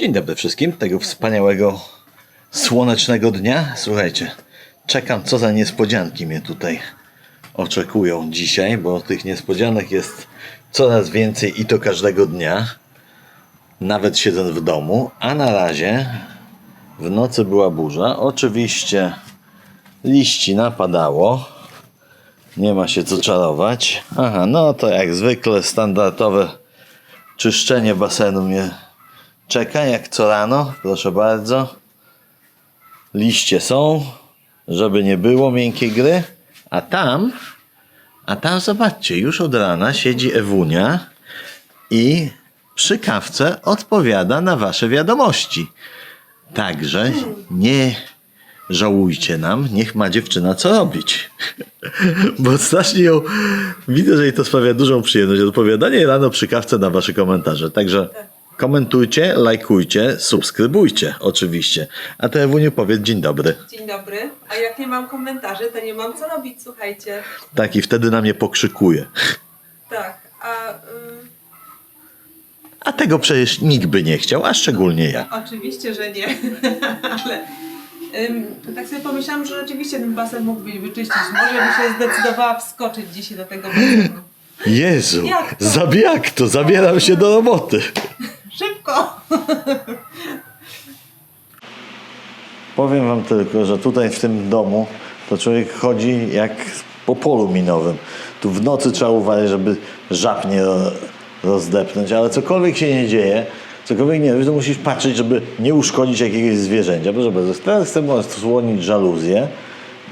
Dzień dobry wszystkim, tego wspaniałego, słonecznego dnia. Słuchajcie, czekam, co za niespodzianki mnie tutaj oczekują dzisiaj, bo tych niespodzianek jest coraz więcej i to każdego dnia. Nawet siedząc w domu, a na razie w nocy była burza. Oczywiście liści napadało. Nie ma się co czarować. Aha, no to jak zwykle standardowe czyszczenie basenu mnie czeka, jak co rano. Proszę bardzo. Liście są, żeby nie było miękkiej gry. A tam, a tam zobaczcie, już od rana siedzi Ewunia i przy kawce odpowiada na wasze wiadomości. Także nie żałujcie nam, niech ma dziewczyna co robić. Bo strasznie ją, widzę, że jej to sprawia dużą przyjemność, odpowiadanie rano przy kawce na wasze komentarze. Także komentujcie, lajkujcie, subskrybujcie oczywiście. A Ewuniu powiedz dzień dobry. Dzień dobry. A jak nie mam komentarzy, to nie mam co robić, słuchajcie. Tak i wtedy na mnie pokrzykuje. Tak, a y, A tego przecież nikt by nie chciał, a szczególnie ja. oczywiście, że nie. Ale ym, tak sobie pomyślałam, że rzeczywiście ten basen mógłbyś wyczyścić. Może by się zdecydowała wskoczyć dzisiaj do tego basenu. Jezu, Jak to? zabiak to, zabieram się do roboty. Szybko! Powiem wam tylko, że tutaj w tym domu to człowiek chodzi jak po polu minowym. Tu w nocy trzeba uważać, żeby żab nie ro- rozdepnąć, ale cokolwiek się nie dzieje, cokolwiek nie wiesz, to musisz patrzeć, żeby nie uszkodzić jakiegoś zwierzęcia. Proszę bardzo, teraz chcemy odsłonić żaluzję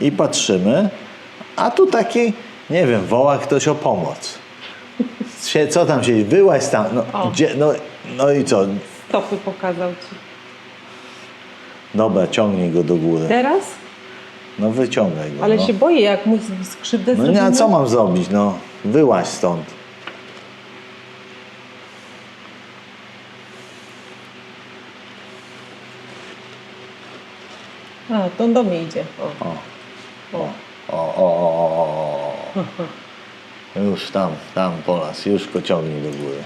i patrzymy, a tu taki, nie wiem, woła ktoś o pomoc. Co tam się, wyłaź tam, no, gdzie, no, no i co? Stopy pokazał ci. Dobra, ciągnij go do góry. Teraz? No wyciągaj go. Ale no. się boję, jak mu skrzywdę No nie, a co mam zrobić? No, wyłaź stąd. A, to do mnie idzie. O. O, O. o, o, o, o, o. Już tam, tam po nas, już go ciągnij do góry.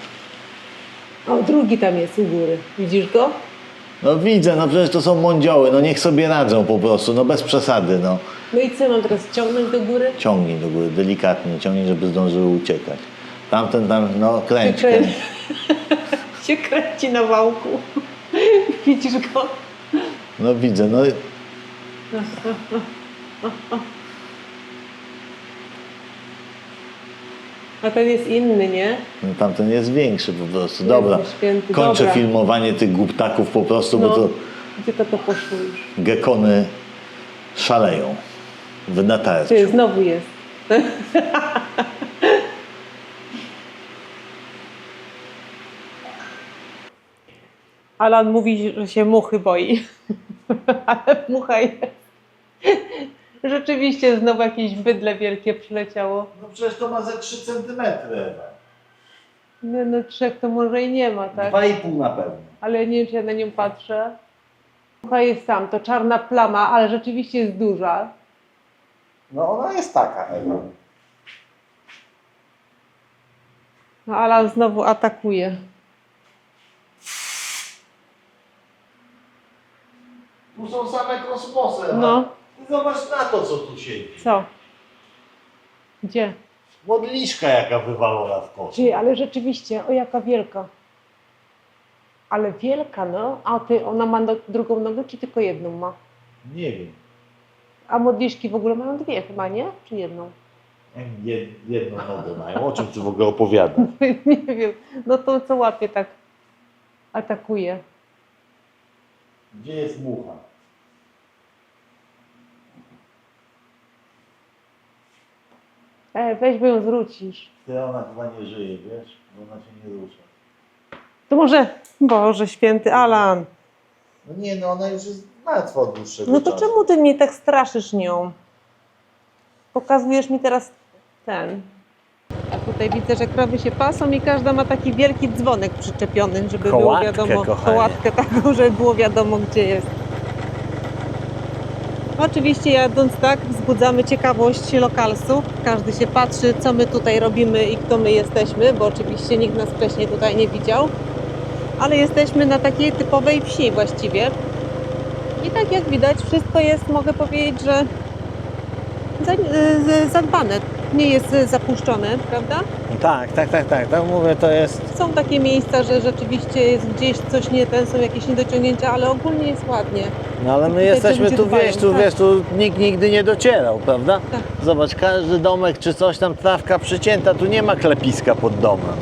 O, drugi tam jest u góry. Widzisz go? No widzę, no przecież to są mądzioły, no niech sobie radzą po prostu, no bez przesady, no. No i co mam teraz ciągnąć do góry? Ciągnij do góry, delikatnie, ciągnij, żeby zdążyły uciekać. Tamten tam, no kręć, kręć. się kręci na wałku. Widzisz go? No widzę, no A ten jest inny, nie? No, tamten jest większy po prostu. Dobra, święty, kończę dobra. filmowanie tych głuptaków po prostu, bo No. to Gdzie to to poszło już? gekony szaleją. W natarciu. Ty, znowu jest. Alan mówi, że się muchy boi. Ale mucha jest. Rzeczywiście znowu jakieś bydle wielkie przyleciało. No przecież to ma ze 3 cm. No, no trzech to może i nie ma, tak? 2,5 na pewno. Ale nie wiem, czy ja na nią patrzę. Mucha jest tam, to czarna plama, ale rzeczywiście jest duża. No ona jest taka, Ewa. No Alan znowu atakuje. Tu są same kosmosy. Ewa. No. I Zobacz na to, co tu siedzi. Co? Gdzie? Modliszka jaka wywalona w kosmos. Ty, ale rzeczywiście, o jaka wielka. Ale wielka, no. A ty, ona ma no, drugą nogę, czy tylko jedną ma? Nie wiem. A modliszki w ogóle mają dwie chyba, nie? Czy jedną? Jed, jedną nogę mają. O czym ty w ogóle opowiadasz? nie wiem. No to co łapie tak atakuje. Gdzie jest mucha? E, weź, bo ją zwrócisz. Ty ona chyba nie żyje, wiesz? Bo ona się nie rusza. To może, Boże święty Alan. No nie, no ona już jest martwa od dłuższego No to czasu. czemu ty mnie tak straszysz nią? Pokazujesz mi teraz ten. A tutaj widzę, że krowy się pasą i każda ma taki wielki dzwonek przyczepiony, żeby Kołatkę, było wiadomo. kochanie. Kołatkę taką, żeby było wiadomo gdzie jest. Oczywiście jadąc tak wzbudzamy ciekawość lokalsów. Każdy się patrzy, co my tutaj robimy i kto my jesteśmy, bo oczywiście nikt nas wcześniej tutaj nie widział. ale jesteśmy na takiej typowej wsi właściwie. I tak jak widać, wszystko jest, mogę powiedzieć, że za- y, zadbane. Nie jest y, zapuszczone, prawda? Tak, tak, tak, tak. Tak mówię, to jest. Są takie miejsca, że rzeczywiście jest gdzieś coś nie ten, są jakieś niedociągnięcia, ale ogólnie jest ładnie. No ale my jesteśmy tu, dbają, wiesz, tu tak. wiesz, tu nikt nigdy nie docierał, prawda? Tak. Zobacz, każdy domek czy coś tam, trawka przycięta, tu nie ma klepiska pod domem.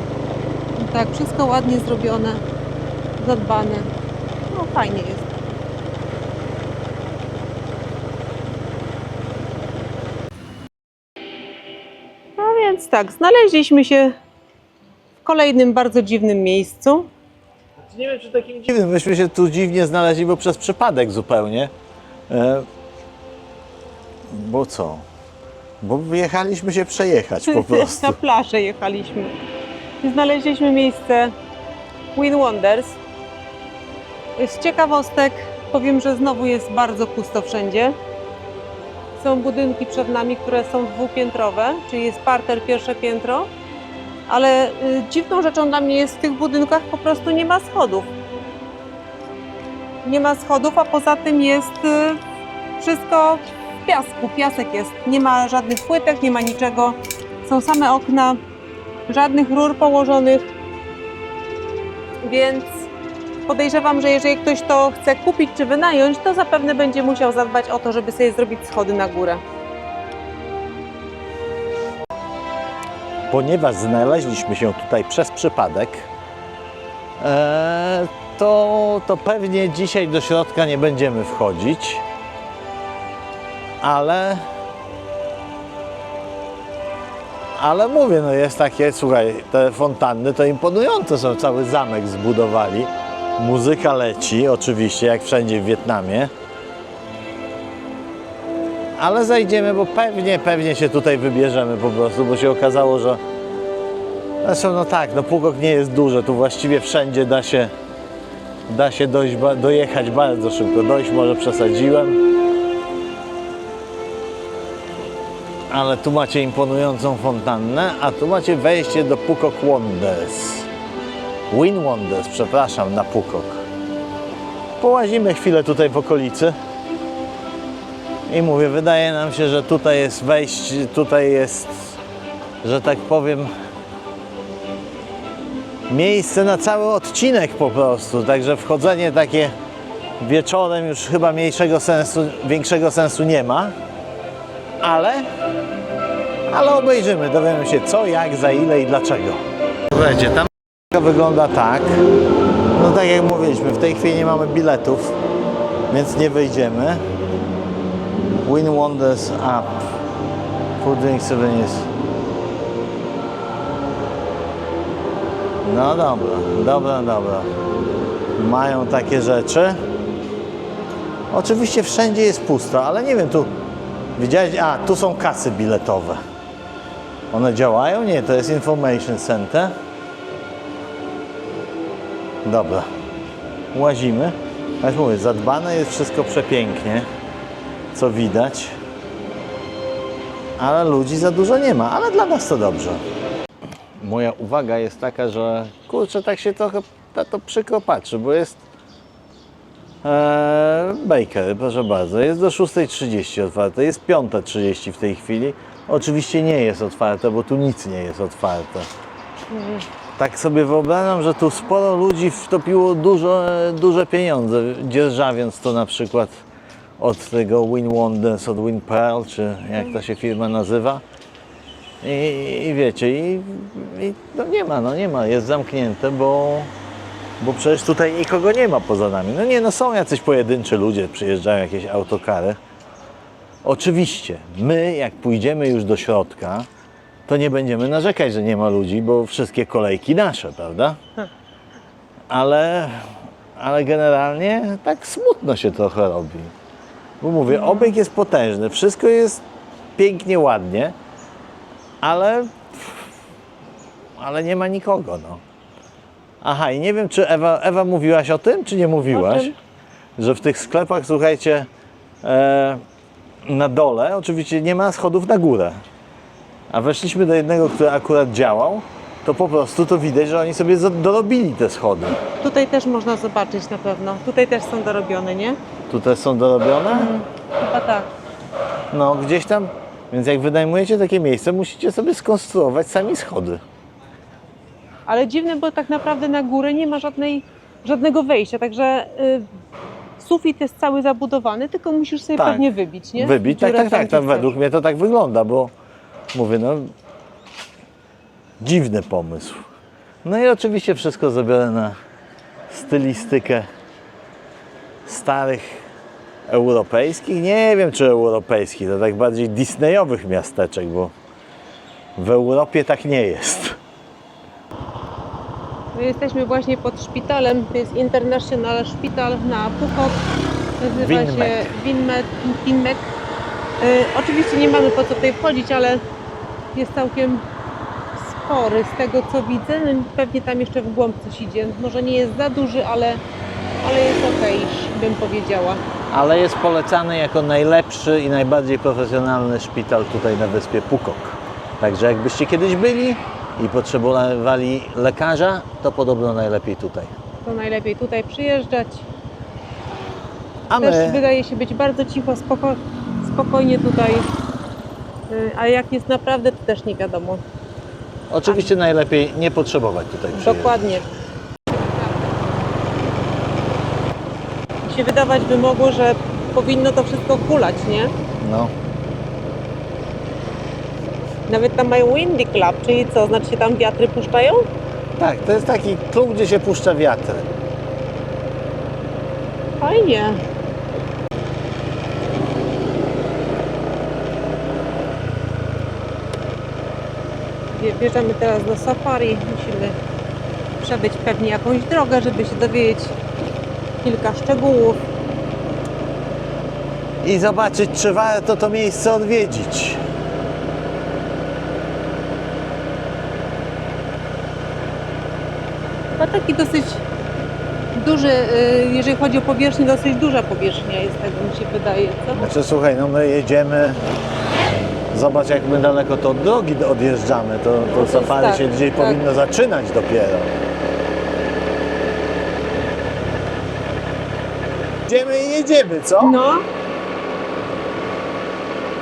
Tak, wszystko ładnie zrobione, zadbane. No fajnie jest. No więc tak, znaleźliśmy się w kolejnym bardzo dziwnym miejscu. Nie wiem, czy takim dziwnym. Myśmy się tu dziwnie znaleźli, bo przez przypadek zupełnie. E, bo co? Bo wyjechaliśmy się przejechać po prostu. Na plażę jechaliśmy. I znaleźliśmy miejsce Win Wonders. Z ciekawostek powiem, że znowu jest bardzo pusto wszędzie. Są budynki przed nami, które są dwupiętrowe, czyli jest parter, pierwsze piętro. Ale y, dziwną rzeczą dla mnie jest w tych budynkach po prostu nie ma schodów. Nie ma schodów, a poza tym jest y, wszystko w piasku. Piasek jest. Nie ma żadnych płytek, nie ma niczego. Są same okna, żadnych rur położonych. Więc podejrzewam, że jeżeli ktoś to chce kupić czy wynająć, to zapewne będzie musiał zadbać o to, żeby sobie zrobić schody na górę. Ponieważ znaleźliśmy się tutaj przez przypadek, e, to, to pewnie dzisiaj do środka nie będziemy wchodzić. Ale. Ale mówię, no jest takie, słuchaj, te fontanny to imponujące są, cały zamek zbudowali. Muzyka leci, oczywiście, jak wszędzie w Wietnamie. Ale zajdziemy, bo pewnie, pewnie się tutaj wybierzemy po prostu, bo się okazało, że Zresztą no tak, no Pukok nie jest duże, tu właściwie wszędzie da się da się dojść, dojechać bardzo szybko. Dojść może przesadziłem. Ale tu macie imponującą fontannę, a tu macie wejście do Pukok Wonders. Win Wonders, przepraszam, na Pukok. Połazimy chwilę tutaj w okolicy. I mówię, wydaje nam się, że tutaj jest wejście, tutaj jest, że tak powiem, miejsce na cały odcinek po prostu. Także wchodzenie takie wieczorem już chyba mniejszego sensu, większego sensu nie ma. Ale, ale obejrzymy, dowiemy się co, jak, za ile i dlaczego. Słuchajcie, tam wygląda tak. No tak jak mówiliśmy, w tej chwili nie mamy biletów, więc nie wejdziemy. Win Wonders Up. Food Drink Souvenirs. No dobra, dobra, dobra. Mają takie rzeczy. Oczywiście wszędzie jest pusto, ale nie wiem, tu widziałeś, a tu są kasy biletowe. One działają? Nie, to jest Information Center. Dobra, łazimy. Ale mówię, zadbane jest wszystko przepięknie, co widać. Ale ludzi za dużo nie ma, ale dla nas to dobrze moja uwaga jest taka, że kurczę, tak się trochę na to przykro patrzy, bo jest e, bakery, proszę bardzo, jest do 6.30 otwarte, jest 5.30 w tej chwili. Oczywiście nie jest otwarte, bo tu nic nie jest otwarte. Tak sobie wyobrażam, że tu sporo ludzi wtopiło dużo, duże pieniądze, dzierżawiąc to na przykład od tego Win Wonders, od Win Pearl, czy jak ta się firma nazywa. I, i wiecie, i, i no nie ma, no nie ma, jest zamknięte, bo, bo przecież tutaj nikogo nie ma poza nami. No nie, no są jacyś pojedynczy ludzie, przyjeżdżają jakieś autokary. Oczywiście, my jak pójdziemy już do środka, to nie będziemy narzekać, że nie ma ludzi, bo wszystkie kolejki nasze, prawda? Ale, ale generalnie tak smutno się trochę robi. Bo mówię, obieg jest potężny, wszystko jest pięknie, ładnie, ale, ale nie ma nikogo, no. Aha, i nie wiem, czy Ewa, Ewa mówiłaś o tym, czy nie mówiłaś? Że w tych sklepach, słuchajcie, e, na dole oczywiście nie ma schodów na górę. A weszliśmy do jednego, który akurat działał to po prostu to widać, że oni sobie dorobili te schody. Tutaj też można zobaczyć na pewno. Tutaj też są dorobione, nie? Tutaj są dorobione? Chyba tak. No, gdzieś tam. Więc jak wynajmujecie takie miejsce, musicie sobie skonstruować sami schody. Ale dziwne, bo tak naprawdę na górę nie ma żadnej, żadnego wejścia, także y, sufit jest cały zabudowany, tylko musisz sobie Tak. pewnie wybić, nie? Wybić? Tak, Dziurę tak, tak. gdzie Tam chcesz. według mnie to tak wygląda, bo mówię, no dziwny pomysł. No i oczywiście wszystko zrobione na stylistykę starych europejskich, nie wiem czy europejskich, to tak bardziej disneyowych miasteczek, bo w Europie tak nie jest. My jesteśmy właśnie pod szpitalem, to jest International Szpital na Pukok. Nazywa Winmek. się Winmek. Winmek. Y, oczywiście nie mamy po co tutaj wchodzić, ale jest całkiem spory z tego co widzę. No, Pewnie tam jeszcze w głąb coś idzie. Może nie jest za duży, ale, ale jest okej, bym powiedziała. Ale jest polecany jako najlepszy i najbardziej profesjonalny szpital tutaj na wyspie Pukok. Także jakbyście kiedyś byli i potrzebowali lekarza, to podobno najlepiej tutaj. To najlepiej tutaj przyjeżdżać. A Też my, wydaje się być bardzo cicho, spoko, spokojnie tutaj. Y, A jak jest naprawdę, to też nie wiadomo. oczywiście najlepiej nie potrzebować tutaj przyjeżdżać. Dokładnie. Się wydawać by mogło, że powinno to wszystko kulać, nie? No. Nawet tam mają Windy Club, czyli co, znaczy się tam wiatry puszczają? Tak, to jest taki klub, gdzie się puszcza wiatr. Fajnie. Wje- Wjeżdżamy teraz do safari. Musimy przebyć pewnie jakąś drogę, żeby się dowiedzieć kilka szczegółów. I zobaczyć, czy warto to miejsce odwiedzić. Chyba taki dosyć duży, y, jeżeli chodzi o powierzchnię, dosyć duża powierzchnia jest, tak mi się wydaje. Co? Znaczy, słuchaj, no my jedziemy. Zobacz, jak my daleko to od drogi odjeżdżamy. To, to safari tak, się gdzieś tak. powinno zaczynać dopiero. Jedziemy i jedziemy, co? No.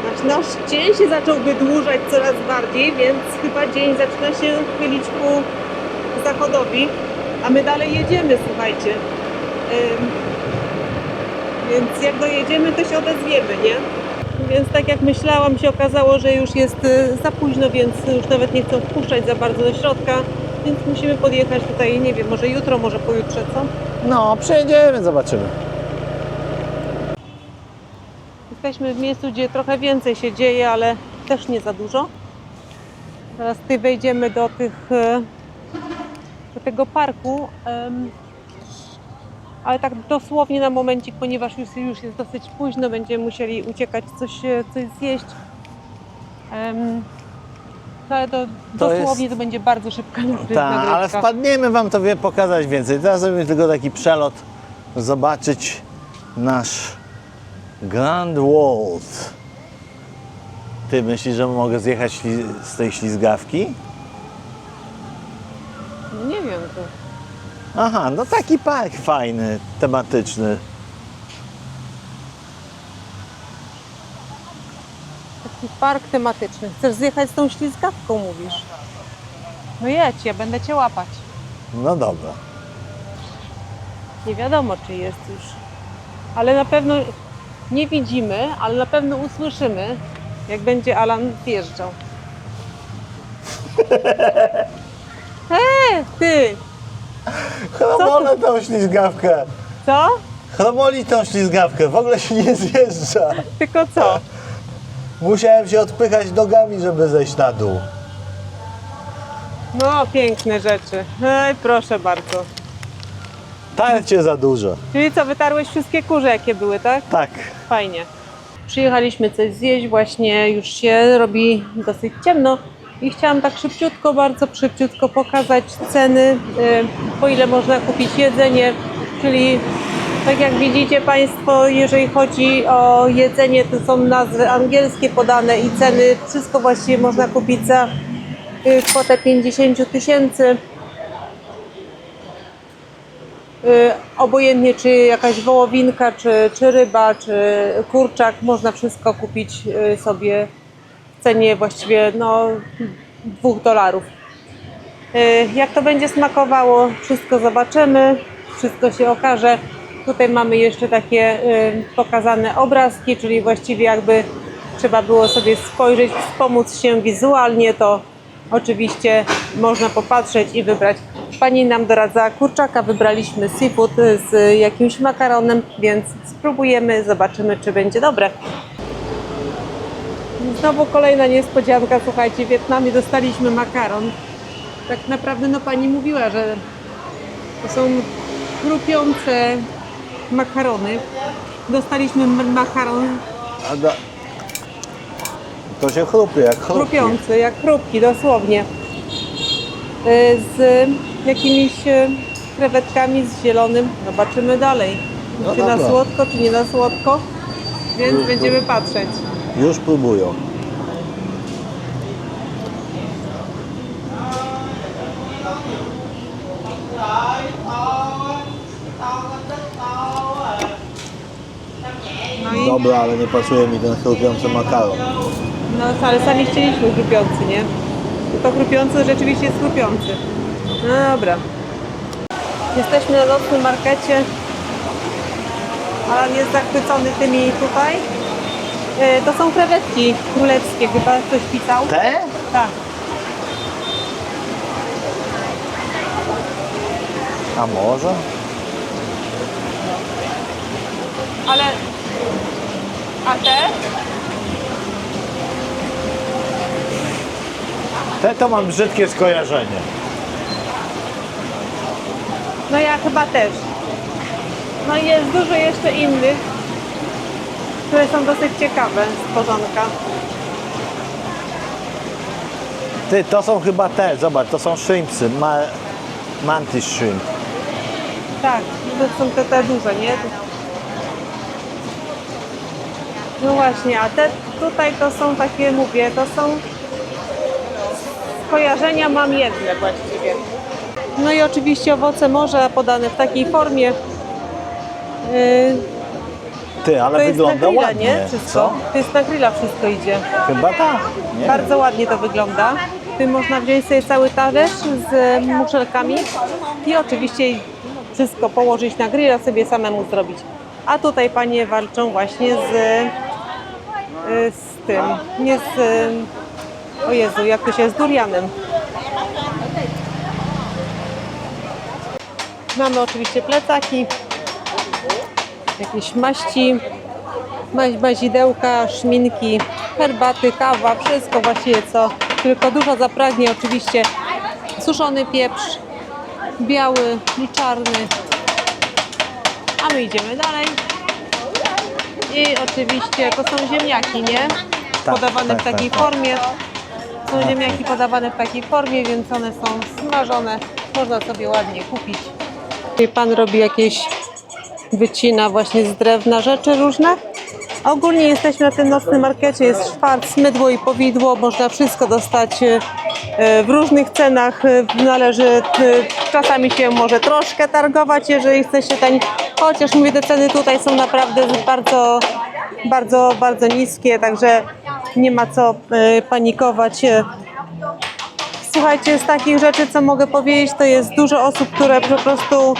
Znaczy nasz dzień się zaczął wydłużać coraz bardziej, więc chyba dzień zaczyna się chylić ku zachodowi, a my dalej jedziemy, słuchajcie. Ym, więc jak dojedziemy, to się odezwiemy, nie? Więc tak jak myślałam, się okazało, że już jest y, za późno, więc już nawet nie chcą wpuszczać za bardzo do środka, więc musimy podjechać tutaj, nie wiem, może jutro, może pojutrze, co? No, przejedziemy, zobaczymy. Jesteśmy w miejscu, gdzie trochę więcej się dzieje, ale też nie za dużo. Teraz tutaj wejdziemy do, tych, e, do tego parku, ale tak dosłownie na momencik, ponieważ już, już jest dosyć późno, będziemy musieli uciekać, coś, e, coś zjeść. No ale to, To dosłownie jest- to będzie bardzo szybka nagry- Tak, ale nagrywka. wpadniemy Wam to wie pokazać więcej. Teraz zrobimy tylko taki przelot, zobaczyć nasz Grand World. Ty myślisz, że mogę zjechać z tej ślizgawki? No nie wiem, Aha, no taki park fajny, tematyczny. taki park tematyczny. Chcesz zjechać z tą ślizgawką, mówisz? No jedź, ja będę Cię łapać. No dobra. Nie wiadomo, czy jest już. Ale na pewno nie widzimy, ale na pewno usłyszymy, jak będzie Alan zjeżdżał. Eee, ty! Chromolę tą ślizgawkę. Co? Chromoli tą ślizgawkę, w ogóle się nie zjeżdża. Tylko co? Musiałem się odpychać nogami, żeby zejść na dół. No, piękne rzeczy. Ej, proszę bardzo. Tarcie za dużo. Czyli co, wytarłeś wszystkie kurze, jakie były, tak? Tak. Fajnie. Przyjechaliśmy coś zjeść, właśnie już się robi dosyć ciemno i chciałam tak szybciutko, bardzo szybciutko pokazać ceny, y, po ile można kupić jedzenie, czyli tak jak widzicie Państwo, jeżeli chodzi o jedzenie, to są nazwy angielskie podane i ceny, wszystko właściwie można kupić za y, kwotę 50 tysięcy. Y, Obojętnie czy jakaś wołowinka, czy, czy ryba, czy kurczak, można wszystko kupić y, sobie w cenie właściwie no, 2 dolarów. Y, Jak to będzie smakowało, wszystko zobaczymy, wszystko się okaże. Tutaj mamy jeszcze takie pokazane obrazki, czyli właściwie jakby trzeba było sobie spojrzeć, wspomóc się wizualnie, to oczywiście można popatrzeć i wybrać. Pani nam doradza kurczaka, wybraliśmy seafood z jakimś makaronem, więc spróbujemy, zobaczymy czy będzie dobre. Znowu kolejna niespodzianka, słuchajcie, w Wietnamie dostaliśmy makaron. Tak naprawdę no pani mówiła, że to są chrupiące makarony. Dostaliśmy makaron A da... To się chrupie, jak chrupie. chrupiący, jak chrupki dosłownie. Y, Z jakimiś y, krewetkami, z zielonym. Zobaczymy dalej. No czy na dobra. słodko, czy nie na słodko. Więc będziemy patrzeć. Już próbują. No i Dobra, ale nie pasuje mi ten chrupiący makaron. No ale sami chcieliśmy chrupiący, nie? To chrupiący rzeczywiście jest chrupiący. No dobra. Jesteśmy na nocnym markecie. Alan jest zachwycony tymi tutaj. E, To są krewetki królewskie, chyba ktoś pisał. Te? Tak. A może? Ale... A te? Te to mam brzydkie skojarzenie. No ja chyba też. No i jest dużo jeszcze innych, które są dosyć ciekawe z porządka. Ty, to są chyba te, zobacz, to są shrimpsy, ma... mantis shrimp. Tak, to są te, te duże, nie? No właśnie, a te tutaj to są takie, mówię, to są skojarzenia mam jedne właściwie. No i oczywiście owoce morza podane w takiej formie. Yy, Ty, ale to jest na wygląda grilla, ładnie. nie? Wszystko. Co? To jest na grilla wszystko idzie. Chyba tak. Nie Bardzo ładnie to wygląda. Tu można wziąć sobie cały talerz z muszelkami i oczywiście wszystko położyć na grilla, sobie samemu zrobić. A tutaj panie walczą właśnie z, y, z tym, nie z, y, o Jezu, jak to się, z durianem. Mamy oczywiście plecaki, jakieś maści, ma- mazidełka, szminki, herbaty, kawa, wszystko właściwie co tylko dużo zapragnie. Oczywiście suszony pieprz, biały i czarny. A my idziemy dalej. I oczywiście to są ziemniaki, nie? Tak, Podawane tak, w takiej tak, tak. formie. Są ziemniaki podawane w takiej formie, więc one są smażone. Można sobie ładnie kupić. Tutaj pan robi jakieś wycina właśnie z drewna rzeczy różne. Ogólnie jesteśmy na tym nocnym markecie, jest szwarc, mydło i powidło, można wszystko dostać e, e, w różnych cenach. E, Należy czasami się może troszkę targować, jeżeli chce się tań, chociaż mówię, te ceny tutaj są naprawdę bardzo, bardzo, bardzo niskie, także nie ma co panikować. Słuchajcie, z takich rzeczy, co mogę powiedzieć, to jest dużo osób, które po prostu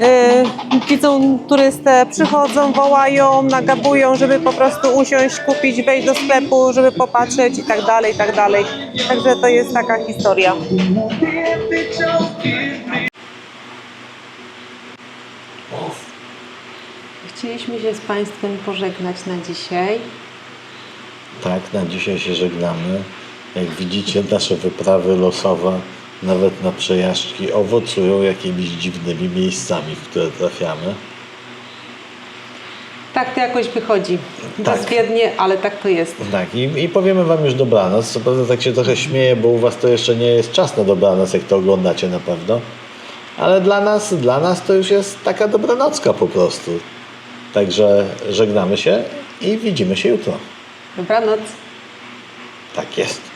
yy, widzą turystę, przychodzą, wołają, nagabują, żeby po prostu usiąść, kupić, wejść do sklepu, żeby popatrzeć i tak dalej, i tak dalej. Także to jest taka historia. Chcieliśmy się z Państwem pożegnać na dzisiaj. Tak, na dzisiaj się żegnamy. Jak widzicie, nasze wyprawy losowe, nawet na przejażdżki, owocują jakimiś dziwnymi miejscami, w które trafiamy. Tak to jakoś wychodzi. Tak. Bezwiednie, ale tak to jest. Tak, i, i powiemy Wam już dobranoc. Co prawda tak się trochę śmieję, bo u Was to jeszcze nie jest czas na dobranoc, jak to oglądacie na pewno. Ale dla nas, dla nas to już jest taka dobranocka po prostu. Także żegnamy się i widzimy się jutro. Dobranoc. Tak jest.